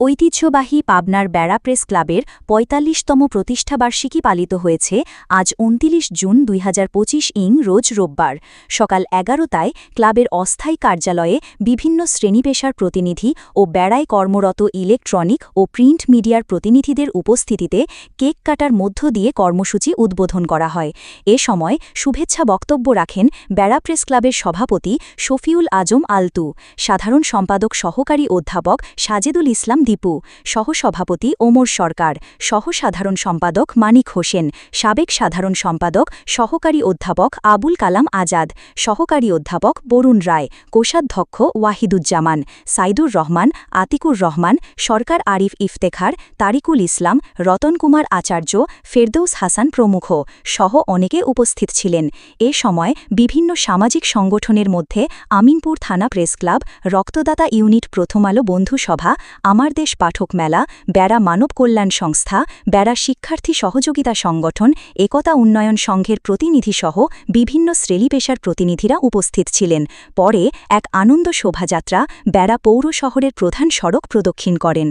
ঐতিহ্যবাহী পাবনার বেড়া প্রেস ক্লাবের পঁয়তাল্লিশতম প্রতিষ্ঠাবার্ষিকী পালিত হয়েছে আজ উনতিরিশ জুন দুই হাজার পঁচিশ ইং রোজ রোববার। সকাল এগারোটায় ক্লাবের অস্থায়ী কার্যালয়ে বিভিন্ন শ্রেণীপেশার প্রতিনিধি ও বেড়ায় কর্মরত ইলেকট্রনিক ও প্রিন্ট মিডিয়ার প্রতিনিধিদের উপস্থিতিতে কেক কাটার মধ্য দিয়ে কর্মসূচি উদ্বোধন করা হয়। এ সময় শুভেচ্ছা বক্তব্য রাখেন বেড়া প্রেস ক্লাবের সভাপতি শফিউল আজম আলতু। সাধারণ সম্পাদক সহকারী অধ্যাপক সাজেদুল ইসলাম দীপু, সহসভাপতি ওমর সরকার, সহসাধারণ সম্পাদক মানিক হোসেন, সাবেক সাধারণ সম্পাদক, সহকারী অধ্যাপক আবুল কালাম আজাদ, সহকারী অধ্যাপক বরুণ রায়, কোষাধ্যক্ষ ওয়াহিদুজ্জামান, সাইদুর রহমান, আতিকুর রহমান, সরকার আরিফ ইফতেখার, তারিকুল ইসলাম, রতন কুমার আচার্য, ফেরদৌস হাসান প্রমুখ, সহ অনেকে উপস্থিত ছিলেন। এ সময় বিভিন্ন সামাজিক সংগঠনের মধ্যে আমিনপুর থানা প্রেস ক্লাব, রক্তদাতা ইউনিট প্রথম আলো বন্ধুসভা, আমার দেশ পাঠক মেলা, বেড়া মানব কল্যাণ সংস্থা ব্যারা শিক্ষার্থী সহযোগিতা সংগঠন, একতা উন্নয়ন সংঘের প্রতিনিধিসহ বিভিন্ন শ্রেণীপেশার প্রতিনিধিরা উপস্থিত ছিলেন। পরে এক আনন্দ শোভাযাত্রা বেড়া পৌর শহরের প্রধান সড়ক প্রদক্ষিণ করেন।